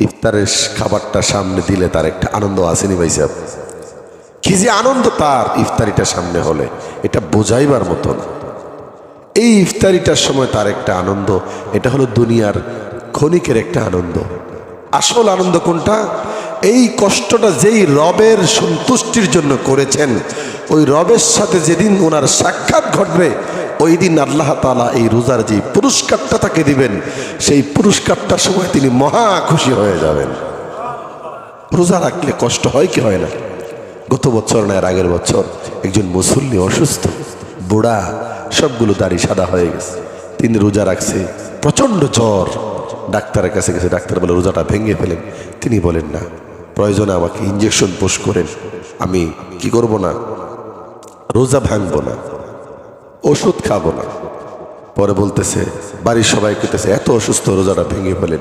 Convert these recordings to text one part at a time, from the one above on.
ইফতারের খাবারটা সামনে দিলে তার একটা আনন্দ আসেনি ভাই সাহেব? কি যে আনন্দ তার ইফতারিটা সামনে হলে, এটা বোঝাইবার মতন। এই ইফতারিটার সময় তার একটা আনন্দ, এটা হলো দুনিয়ার ক্ষণিকের একটা আনন্দ। আসল আনন্দ কোনটা? এই কষ্টটা যেই রবের সন্তুষ্টির জন্য করেছেন, ওই রবের সাথে যেদিন ওনার সাক্ষাৎ ঘটবে ওই দিন আল্লাহ তালা এই রোজার যে পুরস্কারটা তাকে দিবেন, সেই পুরস্কারটার সময় তিনি মহা খুশি হয়ে যাবেন। রোজা রাখলে কষ্ট হয় কি হয় না? গত বছর না, এর আগের বছর একজন মুসল্লি অসুস্থ, বুড়া, সবগুলো দাড়ি সাদা হয়ে গেছে। তিনি রোজা রাখছে, প্রচণ্ড জ্বর। ডাক্তারের কাছে গেছে, ডাক্তার বলে, রোজাটা ভেঙে ফেলেন। তিনি বলেন, না, প্রয়োজনে আমাকে ইঞ্জেকশন পোষ করেন। আমি কি করব না? রোজা ভাঙবো না। ওষুধ খাব না। পরে বলতেছে, বাড়ির সবাই কেটেছে এত অসুস্থ, রোজাটা ভেঙে ফেলেন।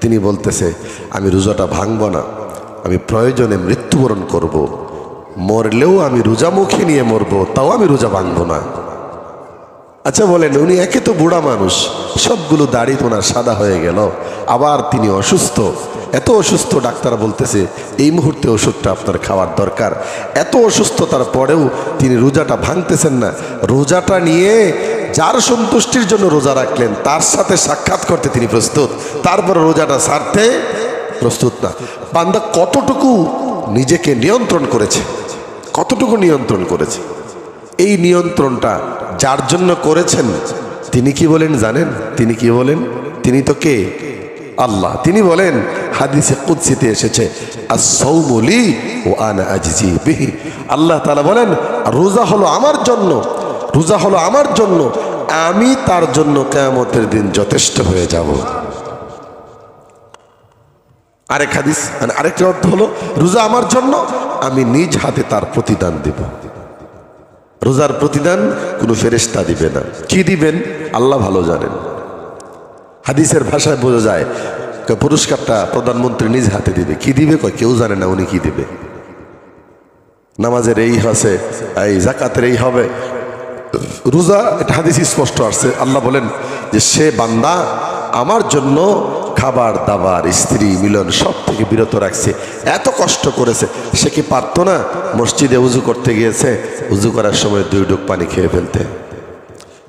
তিনি বলতেছে, আমি রোজাটা ভাঙব না, আমি প্রয়োজনে মৃত্যুবরণ করব। মরলেও আমি রোজা মুখে নিয়ে মরবো, তাও আমি রোজা ভাঙব না। আচ্ছা বলেন, উনি একে তো বুড়া মানুষ, সবগুলো দাড়ি তোনার সাদা হয়ে গেল, আবার তিনি অসুস্থ। এত অসুস্থ, ডাক্তার বলতেছে, এই মুহূর্তে ওষুধটা আপনার খাওয়ার দরকার। এত অসুস্থতার পরেও তিনি রোজাটা ভাঙতেছেন না। রোজাটা নিয়ে যার সন্তুষ্টির জন্য রোজা রাখলেন, তার সাথে সাক্ষাৎ করতে তিনি প্রস্তুত। তারপরে রোজাটা ছাড়তে প্রস্তুত না। বান্দা কতটুকু নিজেকে নিয়ন্ত্রণ করেছে? কতটুকু নিয়ন্ত্রণ করেছে? এই নিয়ন্ত্রণটা যার জন্য করেছেন, তিনি কি বলেন জানেন? তিনি কি বলেন? তিনি তো কে? আল্লাহ। তিনি বলেন, হাদিসে কুৎসিতে এসেছে ও আল্লাহ তালা বলেন, রোজা হলো আমার জন্য, রোজা হলো আমার জন্য, আমি তার জন্য কেয়ামতের দিন যথেষ্ট হয়ে যাব। আরেক হাদিস মানে আরেকটা অর্থ হলো, রোজা আমার জন্য, আমি নিজ হাতে তার প্রতিদান দেব। রোজার প্রতিদান কোনো ফেরেস্তা দিবে না। কি দিবেন? আল্লাহ ভালো জানেন। হাদিসের ভাষায় বোঝা যায় পুরস্কারটা প্রধানমন্ত্রী নিজ হাতে দিবে। কি দিবে? কয়, কেউ জানে না উনি কি দিবে। নামাজের এই আছে, এই জাকাতের এই হবে। রোজা, এটা হাদিস স্পষ্ট আসছে। আল্লাহ বলেন যে সে বান্দা আমার জন্য খাবার, দাবার, স্ত্রী, মিলন সব থেকে বিরত রাখছে। এত কষ্ট করেছে। সে কি পারতো না মসজিদে উজু করতে গিয়েছে? উজু করার সময় দুই ডুক পানি খেয়ে ফেলতে।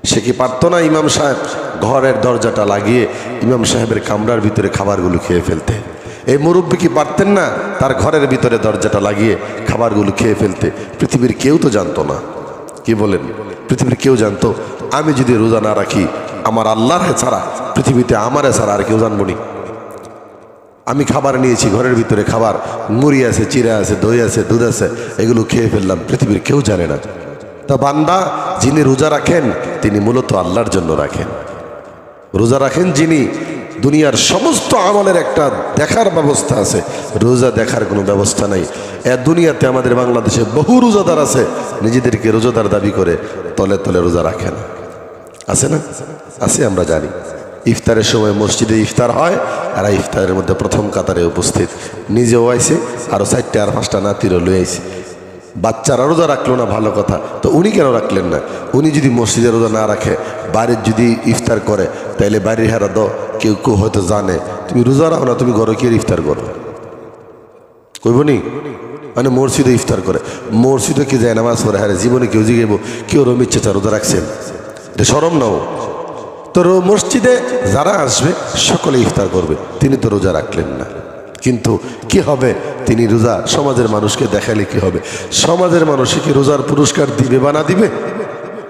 সে কি পারতো না ইমাম সাহেব ঘরের দরজাটা লাগিয়ে ইমাম সাহেবের কামরার ভিতরে খাবারগুলো খেয়ে ফেলতে? এই মুরব্বী কি পারতেন না তার ঘরের ভিতরে দরজাটা লাগিয়ে খাবারগুলো খেয়ে ফেলতে? পৃথিবীর কেউ তো জানতো না। কি বলেন? পৃথিবীর কেউ জানতো? আমি যদি রোজা না রাখি আমার আল্লাহর ছাড়া, পৃথিবীতে আমার ছাড়া আর কেউ জানব আমি খাবার নিয়েছি, ঘরের ভিতরে খাবার, মুড়ি আছে, চিরা আছে, দই আছে, দুধ আছে, এগুলো খেয়ে ফেললাম, পৃথিবীর কেউ জানে না। তা বান্দা, যিনি রোজা রাখেন, তিনি মূলত আল্লাহর জন্য রাখেন। রোজা রাখেন যিনি দুনিয়ার সমস্ত আমলের একটা দেখার ব্যবস্থা আছে। রোজা দেখার কোনো ব্যবস্থা নাই। এ দুনিয়াতে আমাদের বাংলাদেশে বহু রোজাদার আছে, নিজেদেরকে রোজাদার দাবি করে তলে তলে রোজা রাখে না আছে না? আছে, আমরা জানি। ইফতারের সময় মসজিদে ইফতার হয়, আর ইফতারের মধ্যে প্রথম কাতারে উপস্থিত। নিজেও আইসে আরও চারটে আর পাঁচটা নাতিরও লয়ে আইসে বাচ্চারা রোজা রাখল না, ভালো কথা। তো উনি কেন রাখলেন না? উনি যদি মসজিদে রোজা না রাখে বাইরের যদি ইফতার করে, তাইলে বাইরের হারা দ কেউ কেউ হয়তো জানে। তুমি রোজা রাখো না, তুমি ঘরে কে ইফতার করো। কইবনি মানে মসজিদে ইফতার করে। মসজিদে কি যায় নামাজ পড়ে? হ্যাঁ জীবনে কেউ জিগাইব, কেউ রমি ইচ্ছা রোজা রাখছেন। এটা সরম নাও। তো রো- মসজিদে যারা আসবে সকলে ইফতার করবে। তিনি তো রোজা রাখলেন না। কিন্তু কি হবে? তিনি রোজা সমাজের মানুষকে দেখালে কি হবে? সমাজের মানুষে কি রোজার পুরস্কার দিবে বা না দিবে?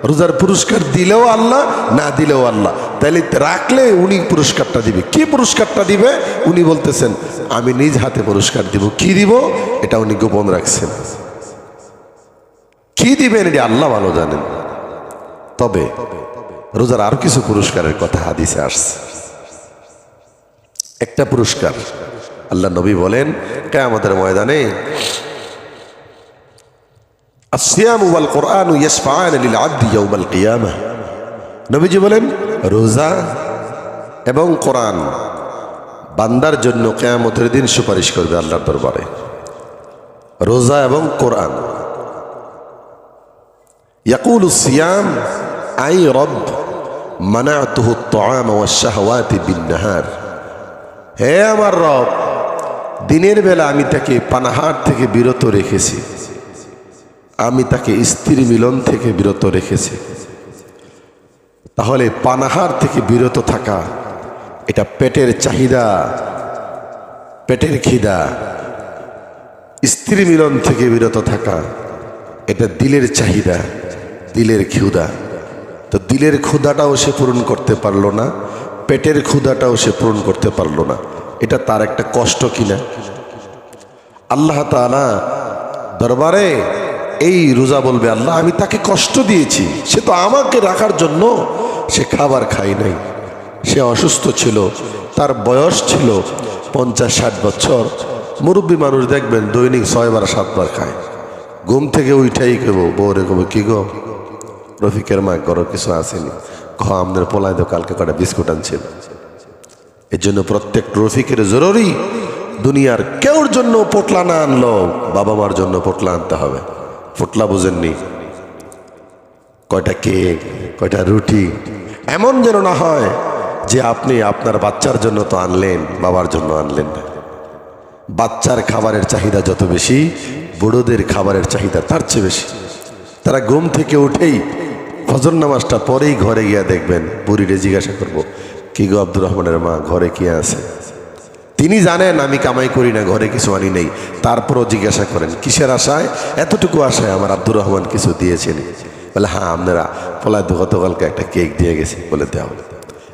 রোজার পুরস্কার দিলেও আল্লাহ, না দিলেও আল্লাহ। তাইলে রাখলে উনি পুরস্কারটা দিবে। কি পুরস্কারটা দিবে? উনি বলতেছেন, আমি নিজ হাতে পুরস্কার দিব। কি দিব? এটা উনি গোপন রাখছেন। কি দিবেন? এটা আল্লাহ ভালো জানেন। তবে রোজার আরও কিছু পুরস্কারের কথা হাদিসে আসছে। একটা পুরস্কার, আল্লাহ নবী বলেন কে আমাদের ময়দানে নবীজি বলেন, রোজা এবং কোরআন বান্দার জন্য কেয়ামতের দিন সুপারিশ করবে আল্লাহর দরবারে। রোজা এবং কোরআন। ইয়াকুল সিয়াম আই রব মানা তুহ ওয়াস শাহওয়াতি নাহার হে আমার রব, দিনের বেলা আমি তাকে পানাহার থেকে বিরত রেখেছি। আমি তাকে স্ত্রী মিলন থেকে বিরত রেখেছি। তাহলে পানাহার থেকে বিরত থাকা, এটা পেটের চাহিদা, পেটের খিদা। স্ত্রী মিলন থেকে বিরত থাকা, এটা দিলের চাহিদা, দিলের ক্ষুদা তো দিলের ক্ষুধাটাও সে পূরণ করতে পারল না, পেটের ক্ষুধাটাও সে পূরণ করতে পারল না। এটা তার একটা কষ্ট কিনা? আল্লাহ তাআলা দরবারে এই রোজা বলবে, আল্লাহ, আমি তাকে কষ্ট দিয়েছি, সে তো আমাকে রাখার জন্য সে খাবার খাই নাই। সে অসুস্থ ছিল, তার বয়স ছিল পঞ্চাশ ষাট বছর। মুরব্বী মানুষ দেখবেন দৈনিক ছয়বার সাতবার খায়। ঘুম থেকে উঠাই কেবো বউরে কবে কি গো? রফিকের মা করো কিছু আসেনি। খ আমাদের পোলায় তো কালকে কটা বিস্কুট আনছিল এর জন্য প্রত্যেক রফিকের জরুরি, দুনিয়ার কেউর জন্য পোটলা না আনলো, বাবা মার জন্য পোটলা আনতে হবে। পোটলা বুঝেননি। কয়টা কেক, কয়টা রুটি, এমন যেন না হয় যে আপনি আপনার বাচ্চার জন্য তো আনলেন, বাবার জন্য আনলেন না। বাচ্চার খাবারের চাহিদা যত বেশি, বুড়োদের খাবারের চাহিদা তার চেয়ে বেশি। তারা ঘুম থেকে উঠেই ফজর নামাজটা পরেই ঘরে গিয়া দেখবেন, বুড়িরে জিজ্ঞাসা করব, কি গো আব্দুর রহমানের মা, ঘরে কি আছে? তিনি জানেন, আমি কামাই করি না, ঘরে কিছু আনি নেই। তারপরও জিজ্ঞাসা করেন, কিসের আশায়? এতটুকু আশায় আমার আব্দুর রহমান কিছু দিয়েছেন। বলে হ্যাঁ আপনারা পলায় গতকালকে একটা কেক দিয়ে গেছি, বলে দেওয়া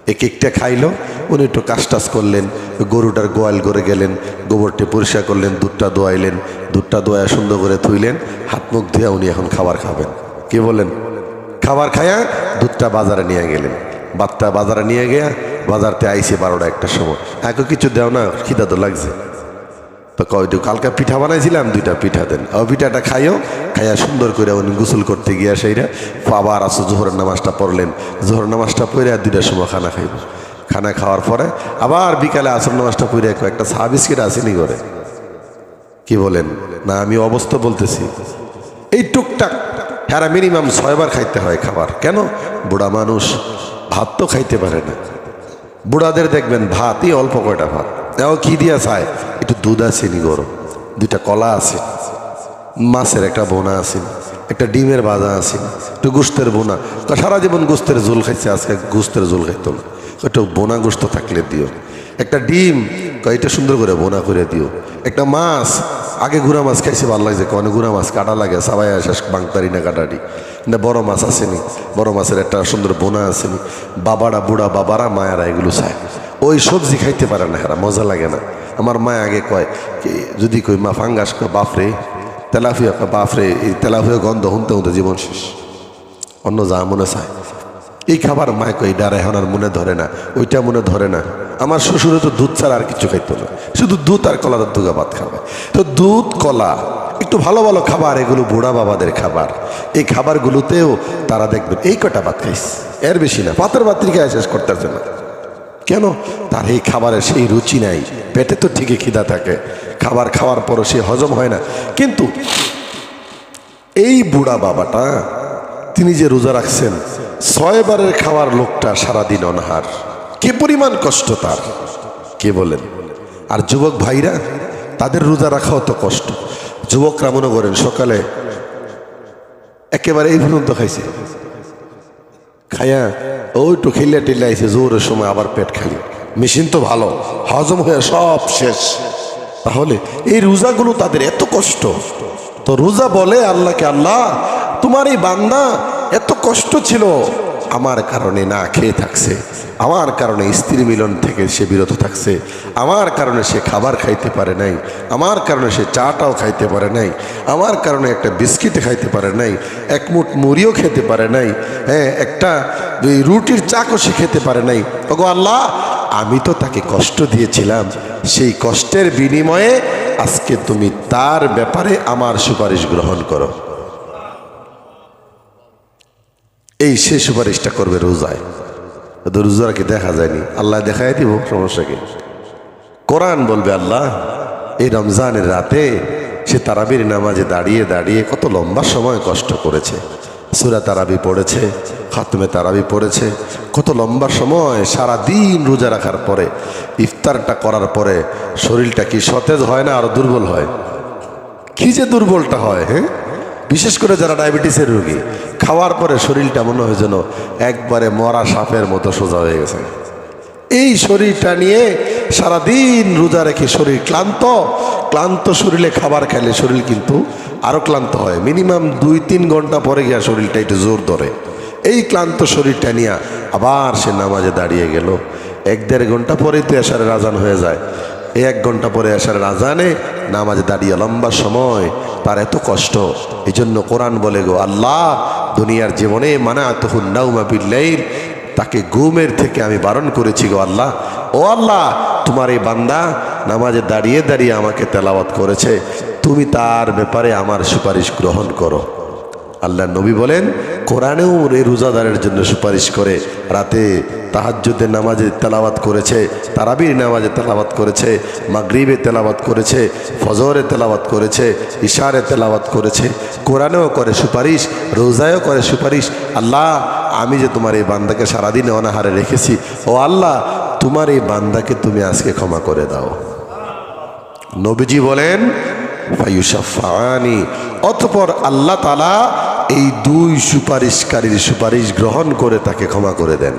এই কেকটা খাইলো, উনি একটু কাজ টাজ করলেন, গরুটার গোয়াল করে গেলেন, গোবরটি পরিষ্কার করলেন, দুধটা দোয়াইলেন, দুধটা দোয়া সুন্দর করে থুইলেন, হাত মুখ ধুয়ে উনি এখন খাবার খাবেন। কে বলেন খাবার খায়া দুধটা বাজারে নিয়ে গেলেন। বাচ্চা বাজারে নিয়ে গিয়া বাজারতে আইসে বারোটা একটা সময়। একে কিছু দেও না, খিদা তো লাগছে। তো কয় তো কালকে পিঠা বানাইছিলাম, দুইটা পিঠা দেন। ও পিঠাটা খাইও, খাইয়া সুন্দর করে উনি গোসল করতে গিয়া সেইরা আবার আসো জোহরের নামাজটা পড়লেন। জোহর নামাজটা পড়ে আর দুইটার সময় খানা খাইব। খানা খাওয়ার পরে আবার বিকালে আসর নামাজটা পড়ে একটা চা বিস্কিট আসেনি করে কি বলেন? না, আমি অবস্থা বলতেছি। এই টুকটাক হ্যাঁ মিনিমাম ছয়বার খাইতে হয় খাবার। কেন? বুড়া মানুষ ভাত তো খাইতে পারে না। বুড়াদের দেখবেন ভাতই অল্প কয়টা ভাত। এও কি দিয়া চায়, একটু দুধ আছে নি গরম। দুইটা কলা আছে। মাছের একটা বোনা আছে। একটা ডিমের বাজা আছে। একটু গোস্তের বোনা। সারা জীবন গোস্তের ঝোল খাইছে, আজকে গোস্তের ঝোল খাইতো না। একটু বোনা গোস্ত থাকলে দিও। একটা ডিম কয়টা সুন্দর করে বোনা করে দিও। একটা মাছ, আগে গুড়া মাছ খাইছে, ভালো লাগছে কনে গুড়া মাছ কাটা লাগে, সবাই শেষ বাংতারি না কাটারি না, বড় মাছ আসেনি, বড় মাছের একটা সুন্দর বোনা আসেনি। বাবারা, বুড়া বাবারা, মায়েরা এগুলো চায়। ওই সবজি খাইতে পারে না হেরা মজা লাগে না। আমার মা আগে কয় যদি কই মা ফাঙ্গাস বাপরে তেলাফিয়া বাপরে, এই তেলাফিয়া গন্ধ হুনতে হুনতে জীবন শেষ। অন্য যা মনে চায়। এই খাবার মায় কই ডারে এখন আর মনে ধরে না, ওইটা মনে ধরে না। আমার শ্বশুরে তো দুধ ছাড়া আর কিছু খাইতো না। শুধু দুধ আর কলার দুগা ভাত খাবে। তো দুধ, কলা, একটু ভালো ভালো খাবার, এগুলো বুড়া বাবাদের খাবার। এই খাবারগুলোতেও তারা দেখবেন এই কটা ভাত খাইস। এর বেশি না পাতের পাত্রিকায় শেষ করতেছে না। কেন? তার এই খাবারের সেই রুচি নাই। পেটে তো ঠিকই খিদা থাকে। খাবার খাওয়ার পরও সে হজম হয় না। কিন্তু এই বুড়া বাবাটা তিনি যে রোজা রাখছেন, ছয়বারের খাওয়ার লোকটা সারাদিন অনাহার। কে পরিমাণ কষ্ট তার? কে বলেন? আর যুবক ভাইরা, তাদের রোজা রাখাও তো কষ্ট। যুবকরা মনে করেন, সকালে একেবারে এই পর্যন্ত খাইছে। খায়া ওই একটু খেলে টেলে আইছে জোরের সময় আবার পেট খালি। মেশিন তো ভালো, হজম হয়ে সব শেষ। তাহলে এই রোজাগুলো তাদের এত কষ্ট। তো রোজা বলে আল্লাহকে, আল্লাহ, তোমার এই বান্দা এত কষ্ট ছিল, আমার কারণে না খেয়ে থাকছে, আমার কারণে স্ত্রী মিলন থেকে সে বিরত থাকছে, আমার কারণে সে খাবার খাইতে পারে নাই, আমার কারণে সে চাটাও খাইতে পারে নাই, আমার কারণে একটা বিস্কিট খাইতে পারে নাই, এক মুঠ মুড়িও খেতে পারে নাই হ্যাঁ একটা রুটির চাকও সে খেতে পারে নাই। ওগো আল্লাহ, আমি তো তাকে কষ্ট দিয়েছিলাম, সেই কষ্টের বিনিময়ে আজকে তুমি তার ব্যাপারে আমার সুপারিশ গ্রহণ করো। এই সে সুপারিশটা করবে রোজায়। রোজাকে দেখা যায়নি? আল্লাহ দেখাই দিব, সমস্যা কি? কোরআন বলবে, আল্লাহ, এই রমজানের রাতে সে তারাবির নামাজে দাঁড়িয়ে দাঁড়িয়ে কত লম্বা সময় কষ্ট করেছে। সুরা তারাবি পড়েছে, খাতমে তারাবি পড়েছে, কত লম্বা সময় সারা দিন রোজা রাখার পরে, ইফতারটা করার পরে শরীরটা কি সতেজ হয় না আরও দুর্বল হয়? কি যে দুর্বলটা হয় হ্যাঁ? বিশেষ করে যারা ডায়াবেটিসের রোগী, খাওয়ার পরে শরীরটা মনে হয় যেন একবারে মরা সাপের মতো সোজা হয়ে গেছে। এই শরীরটা নিয়ে সারাদিন রোজা রেখে শরীর ক্লান্ত ক্লান্ত শরীরে খাবার খেলে শরীর কিন্তু আরও ক্লান্ত হয়। মিনিমাম দুই তিন ঘণ্টা পরে গিয়া শরীরটা একটু জোর ধরে। এই ক্লান্ত শরীরটা নিয়ে আবার সে নামাজে দাঁড়িয়ে গেল। এক দেড় ঘণ্টা পরেই তো এসারের আজান হয়ে যায়। এক ঘণ্টা পরে আসার রাজানে নামাজে দাঁড়িয়ে লম্বা সময়, তার এত কষ্ট। এই জন্য কোরআন বলে গো, আল্লাহ দুনিয়ার জীবনে মানা তখন নাউমা বিল্লাইল, তাকে ঘুমের থেকে আমি বারণ করেছি গো আল্লাহ। ও আল্লাহ, তোমার এই বান্দা নামাজে দাঁড়িয়ে দাঁড়িয়ে আমাকে তেলাওয়াত করেছে, তুমি তার ব্যাপারে আমার সুপারিশ গ্রহণ করো। আল্লাহ নবী বলেন, কোরআনেও এই রোজাদারের জন্য সুপারিশ করে, রাতে তাহাজ্জুদের নামাজে তেলাওয়াত করেছে, তারাবির নামাজে তেলাওয়াত করেছে, মাগরিবে তেলাওয়াত করেছে, ফজরে তেলাওয়াত করেছে, ইশারে তেলাওয়াত করেছে, কোরআনেও করে সুপারিশ, রোজায়ও করে সুপারিশ। আল্লাহ, আমি যে তোমার এই বান্দাকে সারাদিনে অনাহারে রেখেছি, ও আল্লাহ, তোমার এই বান্দাকে তুমি আজকে ক্ষমা করে দাও। নবীজি বলেন ফায়ুসাফানি অতপর আল্লাহ তালা এই দুই সুপারিশকারীর সুপারিশ গ্রহণ করে তাকে ক্ষমা করে দেন।